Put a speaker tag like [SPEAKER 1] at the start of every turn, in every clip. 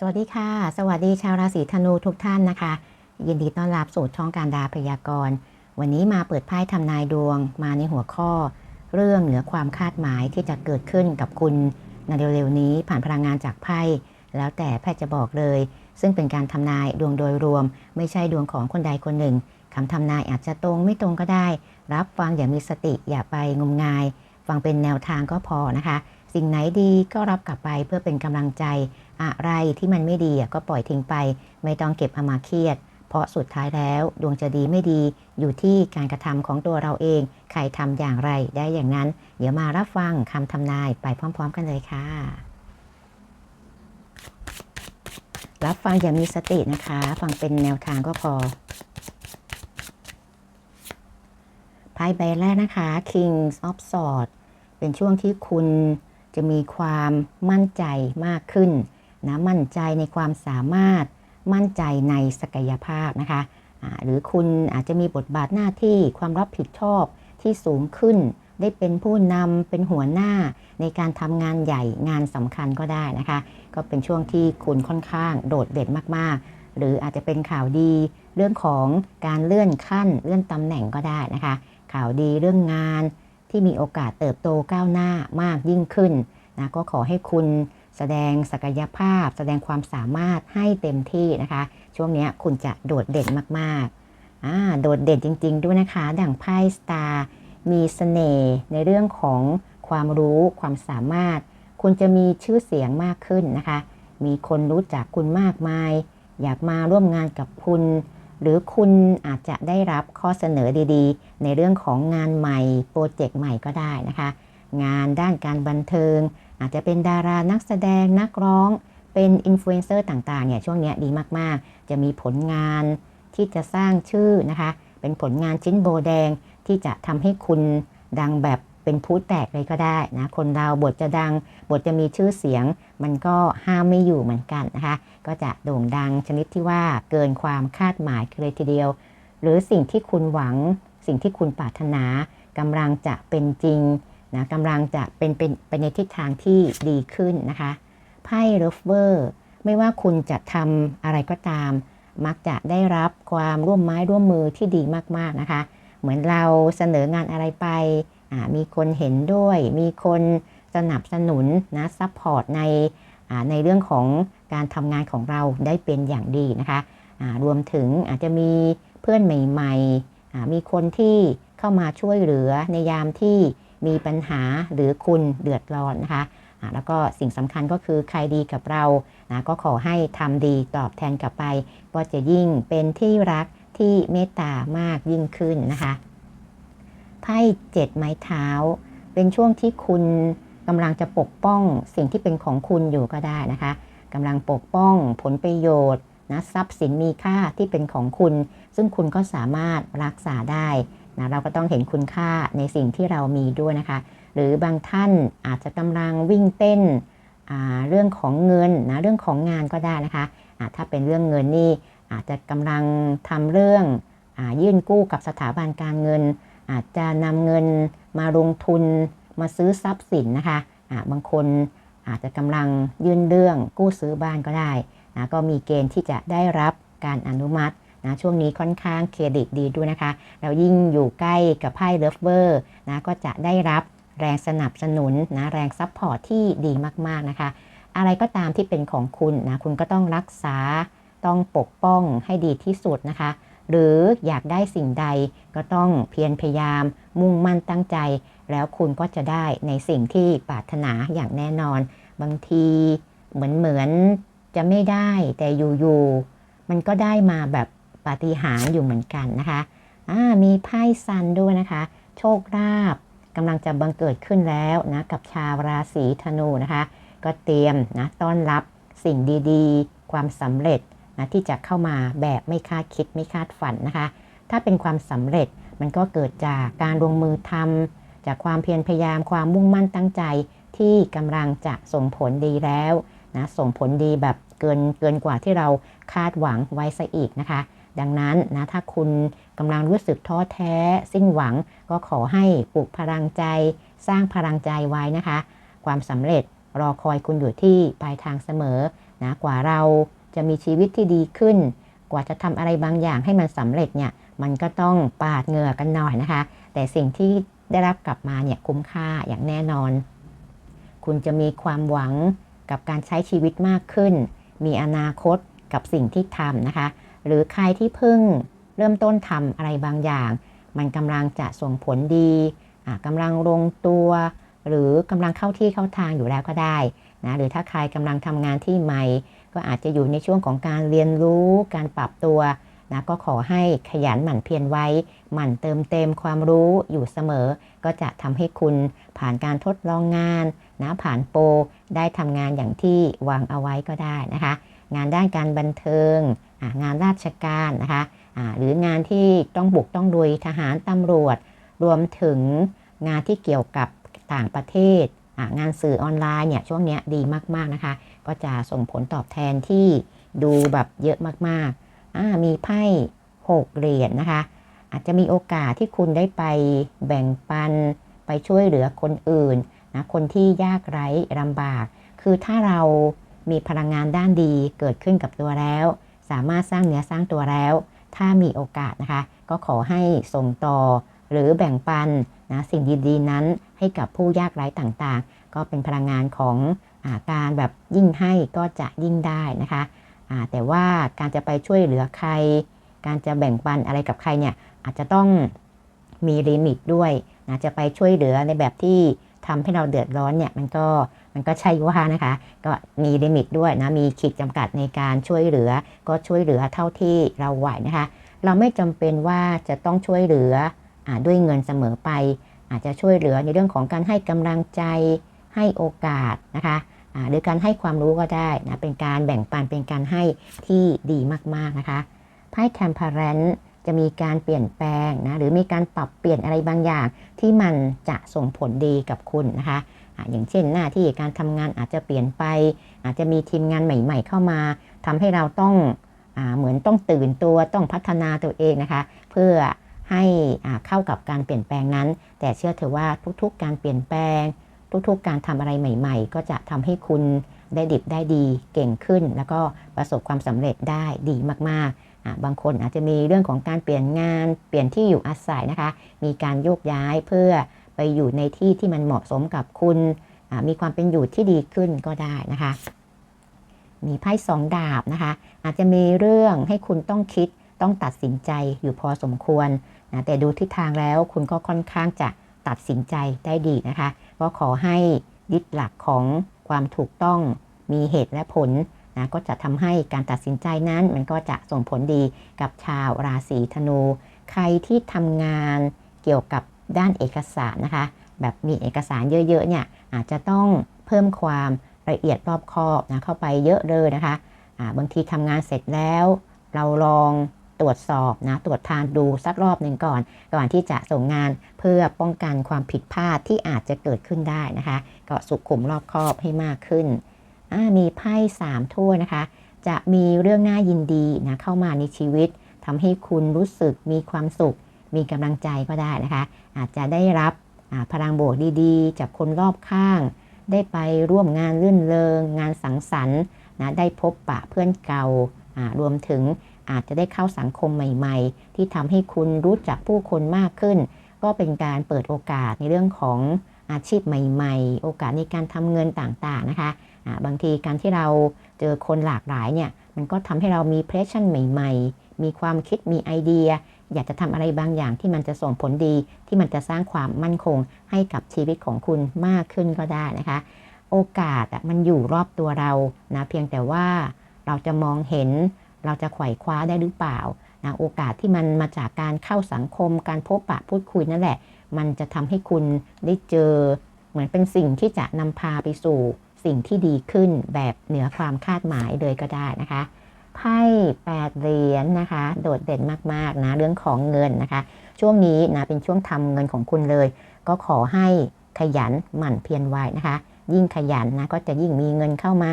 [SPEAKER 1] สวัสดีค่ะ สวัสดีชาวราศีธนูทุกท่านนะคะ ยินดีต้อนรับสู่ช่องการดาพยากรณ์ วันนี้มาเปิดไพ่ทำนายดวงมาในหัวข้อ เรื่องเหนือความคาดหมายที่จะเกิดขึ้นกับคุณในเร็วๆนี้ผ่านพลังงานจากไพ่แล้วแต่แพทย์จะบอกเลย ซึ่งเป็นการทำนายดวงโดยรวม ไม่ใช่ดวงของคนใดคนหนึ่งคำทำนายอาจจะตรงไม่ตรงก็ได้ รับฟังอย่ามีสติอย่าไปงมงาย ฟังเป็นแนวทางก็พอนะคะ สิ่งไหนดีก็รับกลับไปเพื่อเป็นกำลังใจ อะไรที่มันไม่ดีก็ปล่อยทิ้งไป ไม่ต้องเก็บเอามาเครียด เพราะสุดท้ายแล้วดวงจะดีไม่ดี อยู่ที่การกระทำของตัวเราเอง ใครทำอย่างไรได้อย่างนั้น เดี๋ยวมารับฟังคำทำนายไปพร้อม ๆ กันเลยค่ะ รับฟังอย่ามีสตินะคะ ฟังเป็นแนวทางก็พอไพ่ใบแรกนะคะ Kings of Swords เป็นช่วงที่คุณ จะมีความมั่นใจมากขึ้นนะมั่นใจในความสามารถมั่นใจในศักยภาพนะคะหรือคุณอาจจะมีบทบาทหน้าที่ความรับผิดชอบที่สูงขึ้น ได้เป็นผู้นำเป็นหัวหน้าในการทำงานใหญ่งานสำคัญก็ได้นะคะ ก็เป็นช่วงที่คุณค่อนข้างโดดเด่นมากๆ หรืออาจจะเป็นข่าวดีเรื่องของการเลื่อนขั้นเลื่อนตำแหน่งก็ได้นะคะ ข่าวดีเรื่องงาน ที่มีโอกาสเติบโตก้าวหน้ามากยิ่งขึ้นนะก็ขอให้คุณแสดงศักยภาพ แสดงความสามารถให้เต็มที่นะคะ ช่วงนี้คุณจะโดดเด่นมากๆโดดเด่นจริง ๆ ด้วยนะคะ ดั่งไพ่สตาร์มีสเสน่ห์ในเรื่องของความรู้ความสามารถ คุณจะมีชื่อเสียงมากขึ้นนะคะ มีคนรู้จักคุณมากมาย อยากมาร่วมงานกับคุณ หรือคุณอาจจะได้รับข้อเสนอดีๆ ในเรื่องของงานใหม่โปรเจกต์ใหม่ก็ได้นะคะ งานด้านการบันเทิง อาจจะเป็นดารานักแสดงนักร้อง เป็นอินฟลูเอนเซอร์ต่างๆเนี่ยช่วงนี้ดีมากๆ จะมีผลงานที่จะสร้างชื่อนะคะ เป็นผลงานชิ้นโบแดงที่จะทำให้คุณดังแบบ เป็นพูดแตกเลยก็ได้นะคนเราบทจะดัง บทจะมีชื่อเสียง มันก็ห้ามไม่อยู่เหมือนกันนะคะ ก็จะโด่งดังชนิดที่ว่าเกินความคาดหมายเลยทีเดียว หรือสิ่งที่คุณหวัง สิ่งที่คุณปรารถนากำลังจะเป็นจริงนะกำลังจะเป็นเป็นไปในทิศทางที่ดีขึ้นนะคะไพ่เรฟเวอร์ไม่ว่าคุณจะทำอะไรก็ตาม มักจะได้รับความร่วมไม้ร่วมมือที่ดีมากๆนะคะ เหมือนเราเสนองานอะไรไป มีคนเห็นด้วย มีคนสนับสนุนนะซัพพอร์ตในในเรื่องของการทำงานของเราได้เป็นอย่างดีนะคะรวมถึงอาจจะมีเพื่อนใหม่ๆ มีคนที่เข้ามาช่วยเหลือในยามที่มีปัญหาหรือคุณเดือดร้อนนะคะแล้วก็สิ่งสำคัญก็คือใครดีกับเรานะก็ขอให้ทำดีตอบแทนกลับไป ก็จะยิ่งเป็นที่รักที่เมตตามากยิ่งขึ้นนะคะ พ่เจ็ดไม้เท้า เป็นช่วงที่คุณกำลังจะปกป้องสิ่งที่เป็นของคุณอยู่ก็ได้นะคะกำลังปกป้องผลประโยชน์นะทรัพย์สินมีค่าที่เป็นของคุณ ซึ่งคุณก็สามารถรักษาได้นะเราก็ต้องเห็นคุณค่าในสิ่งที่เรามีด้วยนะคะ หรือบางท่านอาจจะกำลังวิ่งเต้นเรื่องของเงินนะเรื่องของงานก็ได้นะคะะถ้าเป็นเรื่องเงินนี่อาจจะกำลังทำเรื่องอยื่นกู้กับสถาบันการเงิน อาจจะนำเงินมาลงทุนมาซื้อทรัพย์สินนะคะะบางคนอาจจะกำลังยื่นเรื่องกู้ซื้อบ้านก็ได้นะก็มีเกณฑ์ที่จะได้รับการอนุมัตินะช่วงนี้ค่อนข้างเครดิตดีด้วยนะคะแล้วยิ่งอยู่ใกล้กับไพ่เลิฟเวอร์นะก็จะได้รับแรงสนับสนุนนะแรงซัพพอร์ตที่ดีมากๆนะคะ อะไรก็ตามที่เป็นของคุณนะคุณก็ต้องรักษาต้องปกป้องให้ดีที่สุดนะคะ หรืออยากได้สิ่งใดก็ต้องเพียรพยายาม มุ่งมั่นตั้งใจ แล้วคุณก็จะได้ในสิ่งที่ปรารถนาอย่างแน่นอน บางทีเหมือนเหมือนจะไม่ได้แต่อยู่ๆมันก็ได้มาแบบปาฏิหาริย์อยู่เหมือนกันนะคะมีไพ่ซันด้วยนะคะ โชคลาภกำลังจะบังเกิดขึ้นแล้วนะกับชาวราศีธนูนะคะ ก็เตรียมนะต้อนรับสิ่งดีๆ ความสำเร็จ นะที่จะเข้ามาแบบไม่คาดคิดไม่คาดฝันนะคะ ถ้าเป็นความสำเร็จมันก็เกิดจากการลงมือทำจากความเพียรพยายามความมุ่งมั่นตั้งใจที่กำลังจะส่งผลดีแล้วนะส่งผลดีแบบเกินเกินกว่าที่เราคาดหวังไว้ซะอีกนะคะ ดังนั้นนะถ้าคุณกำลังรู้สึกท้อแท้สิ้นหวัง ก็ขอให้ปลุกพลังใจ สร้างพลังใจไว้นะคะ ความสำเร็จรอคอยคุณอยู่ที่ปลายทางเสมอนะกว่าเรา จะมีชีวิตที่ดีขึ้น กว่าจะทำอะไรบางอย่างให้มันสำเร็จเนี่ยมันก็ต้องปาดเหงื่อกันหน่อยนะคะ แต่สิ่งที่ได้รับกลับมาเนี่ยคุ้มค่าอย่างแน่นอน คุณจะมีความหวังกับการใช้ชีวิตมากขึ้น มีอนาคตกับสิ่งที่ทำนะคะ หรือใครที่เพิ่งเริ่มต้นทำอะไรบางอย่าง มันกำลังจะส่งผลดีกำลังลงตัว หรือกำลังเข้าที่เข้าทางอยู่แล้วก็ได้นะหรือถ้าใครกำลังทำงานที่ใหม่ ก็อาจจะอยู่ในช่วงของการเรียนรู้การปรับตัวนะก็ขอให้ขยันหมั่นเพียรไว้ หมั่นเติมเต็มความรู้อยู่เสมอ ก็จะทำให้คุณผ่านการทดลองงานนะผ่านโปรได้ทำงานอย่างที่วางเอาไว้ก็ได้นะคะ งานด้านการบันเทิง งานราชการนะคะหรืองานที่ต้องบุกต้องลุยทหารตำรวจ รวมถึงงานที่เกี่ยวกับต่างประเทศ งานสื่อออนไลน์เนี่ยช่วงนี้ดีมากๆนะคะ ก็จะส่งผลตอบแทนที่ดูแบบเยอะมากๆอ่ามีไพ่หกเหรียญนะคะ อาจจะมีโอกาสที่คุณได้ไปแบ่งปัน ไปช่วยเหลือคนอื่นนะคนที่ยากไร้ลำบาก คือถ้าเรามีพลังงานด้านดีเกิดขึ้นกับตัวแล้ว สามารถสร้างเนื้อสร้างตัวแล้ว ถ้ามีโอกาสนะคะ ก็ขอให้ส่งต่อหรือแบ่งปันนะสิ่งดีๆนั้นให้กับผู้ยากไร้ต่างๆ ก็เป็นพลังงานของ การแบบยิ่งให้ก็จะยิ่งได้นะคะแต่ว่าการจะไปช่วยเหลือใคร การจะแบ่งปันอะไรกับใครเนี่ยอาจจะต้องมีลิมิตด้วยนะจะไปช่วยเหลือในแบบที่ทำให้เราเดือดร้อนเนี่ยมันก็มันก็ใช่ว่านะคะ ก็มีลิมิตด้วยนะมีขีดจำกัดในการช่วยเหลือ ก็ช่วยเหลือเท่าที่เราไหวนะคะ เราไม่จำเป็นว่าจะต้องช่วยเหลืออด้วยเงินเสมอไป อาจจะช่วยเหลือในเรื่องของการให้กำลังใจ ให้โอกาสนะคะหรือการให้ความรู้ก็ได้นะเป็นการแบ่งปันเป็นการให้ที่ดีมากๆนะคะไพ่ Temperance จะมีการเปลี่ยนแปลงนะหรือมีการปรับเปลี่ยนอะไรบางอย่าง ที่มันจะส่งผลดีกับคุณนะคะอย่างเช่นหน้าที่การทำงานอาจจะเปลี่ยนไป อาจจะมีทีมงานใหม่ ๆ เข้ามาทำให้เราต้องอเหมือนต้องตื่นตัวต้องพัฒนาตัวเองนะคะ เพื่อให้เข้ากับการเปลี่ยนแปลงนั้น แต่เชื่อเถอะว่าทุกๆ การเปลี่ยนแปลง ทุกๆ การทำอะไรใหม่ ๆ ก็จะทำให้คุณได้ดิบได้ดีเก่งขึ้น แล้วก็ประสบความสำเร็จได้ดีมากๆ บางคนอาจจะมีเรื่องของการเปลี่ยนงานเปลี่ยนที่อยู่อาศัยนะคะ มีการโยกย้ายเพื่อไปอยู่ในที่ที่มันเหมาะสมกับคุณมีความเป็นอยู่ที่ดีขึ้นก็ได้นะคะ มีไพ่สองดาบนะคะ อาจจะมีเรื่องให้คุณต้องคิดต้องตัดสินใจอยู่พอสมควรนะแต่ดูทิศทางแล้วคุณก็ค่อนข้างจะตัดสินใจได้ดีนะคะ ก็ขอให้ยึดหลักของความถูกต้องมีเหตุและผลนะก็จะทำให้การตัดสินใจนั้น มันก็จะส่งผลดีกับชาวราศีธนู ใครที่ทำงานเกี่ยวกับด้านเอกสารนะคะ แบบมีเอกสารเยอะๆเนี่ยอาจจะต้องเพิ่มความละเอียดรอบคอบนะเข้าไปเยอะเลยนะคะอ่าบางทีทำงานเสร็จแล้ว เราลอง ตรวจสอบนะตรวจทานดูสักรอบหนึ่งก่อน ก่อนที่จะส่งงานเพื่อป้องกันความผิดพลาดที่อาจจะเกิดขึ้นได้นะคะ ก็สุขุมรอบคอบให้มากขึ้น มีไพ่สามถ้วยนะคะ จะมีเรื่องน่ายินดีนะเข้ามาในชีวิตทำให้คุณรู้สึกมีความสุข มีกำลังใจก็ได้นะคะ อาจจะได้รับพลังบวกดีๆ จากคนรอบข้าง ได้ไปร่วมงานรื่นเริง งานสังสรรค์นะได้พบปะเพื่อนเก่ารวมถึง อาจจะได้เข้าสังคมใหม่ ๆ ที่ทำให้คุณรู้จักผู้คนมากขึ้น ก็เป็นการเปิดโอกาสในเรื่องของอาชีพใหม่ ๆ โอกาสในการทำเงินต่างๆนะคะบางทีการที่เราเจอคนหลากหลายเนี่ยมันก็ทำให้เรามีเพรสชั่นใหม่ ๆ มีความคิดมีไอเดีย อยากจะทำอะไรบางอย่างที่มันจะส่งผลดี ที่มันจะสร้างความมั่นคงให้กับชีวิตของคุณมากขึ้นก็ได้นะคะ โอกาสมันอยู่รอบตัวเรานะเพียงแต่ว่าเราจะมองเห็น เราจะไขว่คว้าได้หรือเปล่านะโอกาสที่มันมาจากการเข้าสังคม การพบปะพูดคุยนั่นแหละ มันจะทำให้คุณได้เจอ เหมือนเป็นสิ่งที่จะนำพาไปสู่สิ่งที่ดีขึ้นแบบเหนือความคาดหมายเลยก็ได้นะคะไพ่แปดเหรียญนะคะ โดดเด่นมากๆนะเรื่องของเงินนะคะ ช่วงนี้นะเป็นช่วงทำเงินของคุณเลย ก็ขอให้ขยันหมั่นเพียรไว้นะคะ ยิ่งขยันนะก็จะยิ่งมีเงินเข้ามา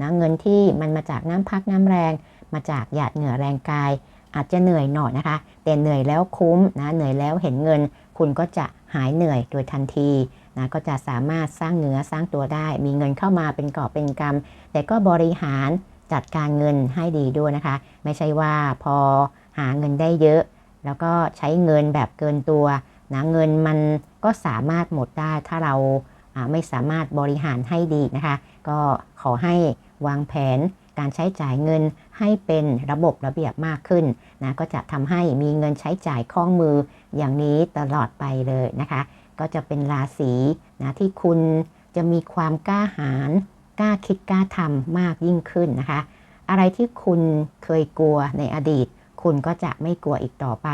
[SPEAKER 1] นะเงินที่มันมาจากน้ำพักน้ำแรง มาจากหยาดเหงื่อแรงกาย อาจจะเหนื่อยหน่อยนะคะ แต่เหนื่อยแล้วคุ้มนะเหนื่อยแล้วเห็นเงิน คุณก็จะหายเหนื่อยโดยทันทีนะก็จะสามารถสร้างเนื้อสร้างตัวได้ มีเงินเข้ามาเป็นกอบเป็นกำแต่ก็บริหารจัดการเงินให้ดีด้วยนะคะ ไม่ใช่ว่าพอหาเงินได้เยอะ แล้วก็ใช้เงินแบบเกินตัวนะเงินมันก็สามารถหมดได้ถ้าเราไม่สามารถบริหารให้ดีนะคะ ก็ขอให้วางแผน การใช้จ่ายเงินให้เป็นระบบระเบียบมากขึ้นนะก็จะทำให้มีเงินใช้จ่ายคล่องมืออย่างนี้ตลอดไปเลยนะคะ ก็จะเป็นราศีนะที่คุณจะมีความกล้าหาญกล้าคิดกล้าทำมากยิ่งขึ้นนะคะ อะไรที่คุณเคยกลัวในอดีต คุณก็จะไม่กลัวอีกต่อไป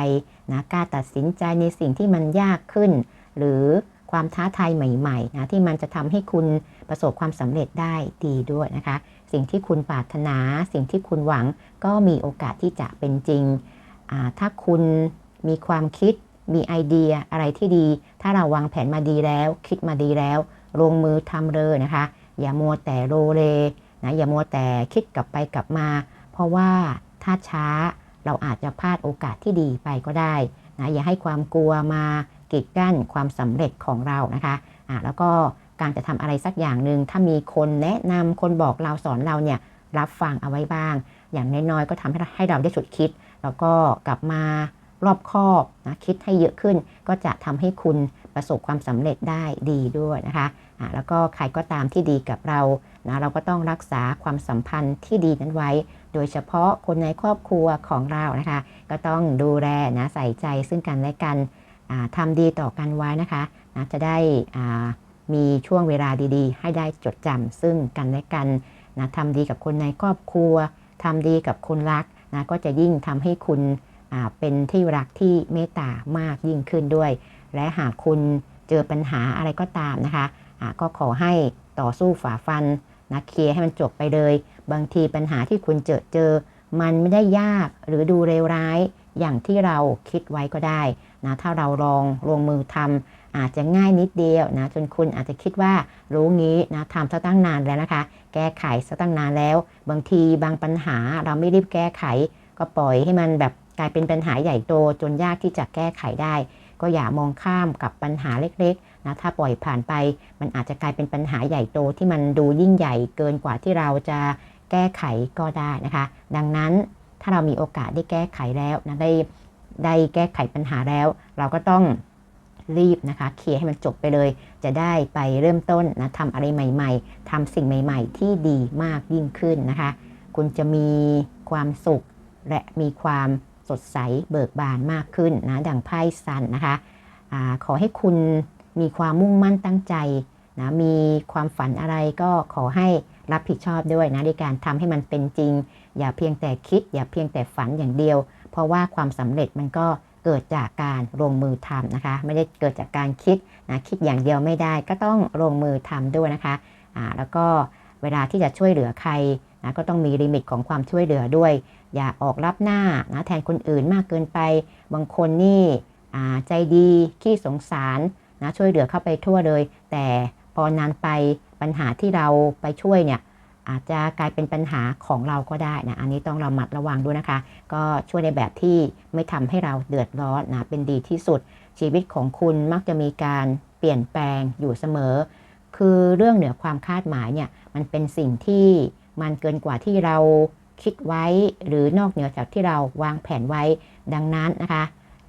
[SPEAKER 1] นะกล้าตัดสินใจในสิ่งที่มันยากขึ้น หรือความท้าทายใหม่ๆนะที่มันจะทำให้คุณ ประสบความสำเร็จได้ดีด้วยนะคะ สิ่งที่คุณปรารถนา สิ่งที่คุณหวังก็มีโอกาสที่จะเป็นจริง ถ้าคุณมีความคิด มีไอเดียอะไรที่ดี ถ้าเราวางแผนมาดีแล้ว คิดมาดีแล้ว ลงมือทำเลยนะคะ อย่ามัวแต่โรเลนะอย่ามัวแต่คิดกลับไปกลับมา เพราะว่าถ้าช้าเราอาจจะพลาดโอกาสที่ดีไปก็ได้นะอย่าให้ความกลัวมากีดกั้นความสำเร็จของเรานะคะะแล้วก็ การจะทำอะไรสักอย่างหนึ่งถ้ามีคนแนะนำคนบอกเราสอนเราเนี่ยรับฟังเอาไว้บ้าง อย่างน้อยๆก็ทำให้เราได้ฉุดคิด แล้วก็กลับมารอบคอบนะคิดให้เยอะขึ้น ก็จะทำให้คุณประสบความสำเร็จได้ดีด้วยนะคะะแล้วก็ใครก็ตามที่ดีกับเรานะเราก็ต้องรักษาความสัมพันธ์ที่ดีนั้นไว้ โดยเฉพาะคนในครอบครัวของเรานะคะ ก็ต้องดูแลนะใส่ใจซึ่งกันและกันทำดีต่อกันไว้นะคะนะจะได้ มีช่วงเวลาดีๆ ให้ได้จดจำซึ่งกันและกันนะทำดีกับคนในครอบครัวทำดีกับคนรักนะก็จะยิ่งทำให้คุณเป็นที่รักที่เมตตามากยิ่งขึ้นด้วย และหากคุณเจอปัญหาอะไรก็ตามนะคะะก็ขอให้ต่อสู้ฝ่าฟันนะเคลียร์ให้มันจบไปเลย บางทีปัญหาที่คุณเจอเจอ มันไม่ได้ยากหรือดูเลวร้ายอย่างที่เราคิดไว้ก็ได้นะถ้าเราลองลงมือทำ อาจจะง่ายนิดเดียวนะจนคุณอาจจะคิดว่ารู้งี้นะทำซะตั้งนานแล้วนะคะ แก้ไขซะตั้งนานแล้ว บางทีบางปัญหาเราไม่รีบแก้ไข ก็ปล่อยให้มันแบบกลายเป็นปัญหาใหญ่โตจนยากที่จะแก้ไขได้ ก็อย่ามองข้ามกับปัญหาเล็กๆนะถ้าปล่อยผ่านไป มันอาจจะกลายเป็นปัญหาใหญ่โตที่มันดูยิ่งใหญ่เกินกว่าที่เราจะแก้ไขก็ได้นะคะ ดังนั้นถ้าเรามีโอกาสได้แก้ไขแล้วนะได้ได้แก้ไขปัญหาแล้ว เราก็ต้อง รีบนะคะ เคลียร์ให้มันจบไปเลย จะได้ไปเริ่มต้นนะทำอะไรใหม่ ๆทำสิ่งใหม่ ๆ ที่ดีมากยิ่งขึ้นนะคะ คุณจะมีความสุขและมีความสดใสเบิกบานมากขึ้นนะดังไพ่ซันนะคะอขอให้คุณมีความมุ่งมั่นตั้งใจนะมีความฝันอะไรก็ขอให้รับผิดชอบด้วยนะในการทำให้มันเป็นจริง อย่าเพียงแต่คิด อย่าเพียงแต่ฝันอย่างเดียว เพราะว่าความสำเร็จมันก็ เกิดจากการลงมือทำนะคะ ไม่ได้เกิดจากการคิดนะคิดอย่างเดียวไม่ได้ก็ต้องลงมือทำด้วยนะคะอ่าแล้วก็เวลาที่จะช่วยเหลือใครนะก็ต้องมีลิมิตของความช่วยเหลือด้วย อย่าออกรับหน้านะแทนคนอื่นมากเกินไป บางคนนี่ใจดีขี้สงสารนะช่วยเหลือเข้าไปทั่วเลย แต่พอนานไปปัญหาที่เราไปช่วยเนี่ย อาจจะกลายเป็นปัญหาของเราก็ได้นะ อันนี้ต้องเระมัดระวังด้วยนะคะ ก็ช่วยในแบบที่ไม่ทำให้เราเดือดร้อนนะ เป็นดีที่สุด ชีวิตของคุณมักจะมีการเปลี่ยนแปลงอยู่เสมอ คือเรื่องเหนือความคาดหมายเนี่ย มันเป็นสิ่งที่มันเกินกว่าที่เราคิดไว้ หรือนอกเหนือจากที่เราวางแผนไว้ ดังนั้นนะคะ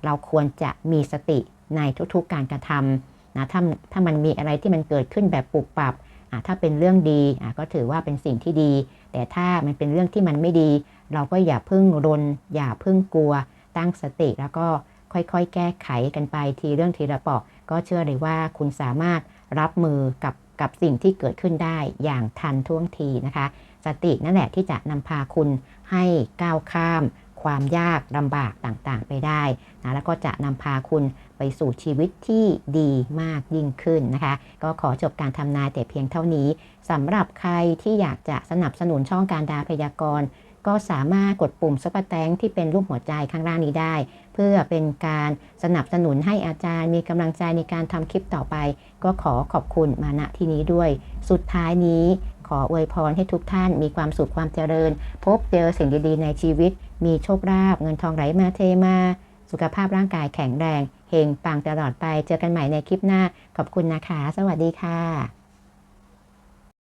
[SPEAKER 1] เราควรจะมีสติในทุกๆการกระทำนะ ถ้าถ้ามันมีอะไรที่มันเกิดขึ้นแบบปุบปับ ถ้าเป็นเรื่องดีก็ถือว่าเป็นสิ่งที่ดี แต่ถ้ามันเป็นเรื่องที่มันไม่ดี เราก็อย่าพึ่งรน อย่าพึ่งกลัว ตั้งสติแล้วก็ค่อยๆ แก้ไขกันไปทีเรื่องทีละปอกก็เชื่อเลยว่าคุณสามารถรับมือกับกับสิ่งที่เกิดขึ้นได้อย่างทันท่วงทีนะคะ สตินั่นแหละที่จะนำพาคุณให้ก้าวข้าม ความยากลำบากต่างๆ ไปได้นะแล้วก็จะนำพาคุณไปสู่ชีวิตที่ดีมากยิ่งขึ้นนะคะ ก็ขอจบการทำนายแต่เพียงเท่านี้สำหรับใครที่อยากจะสนับสนุนช่องการดาพยากรณ์ก็สามารถกดปุ่มซับแตงที่เป็นรูปหัวใจข้างล่างนี้ได้ เพื่อเป็นการสนับสนุนให้อาจารย์มีกำลังใจในการทำคลิปต่อไป ก็ขอขอบคุณมาณที่นี้ด้วย สุดท้ายนี้ ออวยพรให้ทุกท่านมีความสุขความเจริญ พบเจอสิ่งดีๆในชีวิต มีโชคลาภเงินทองไหลมาเทมา สุขภาพร่างกายแข็งแรงเฮงปังตลอดไปเจอกันใหม่ในคลิปหน้า ขอบคุณนะคะ สวัสดีค่ะ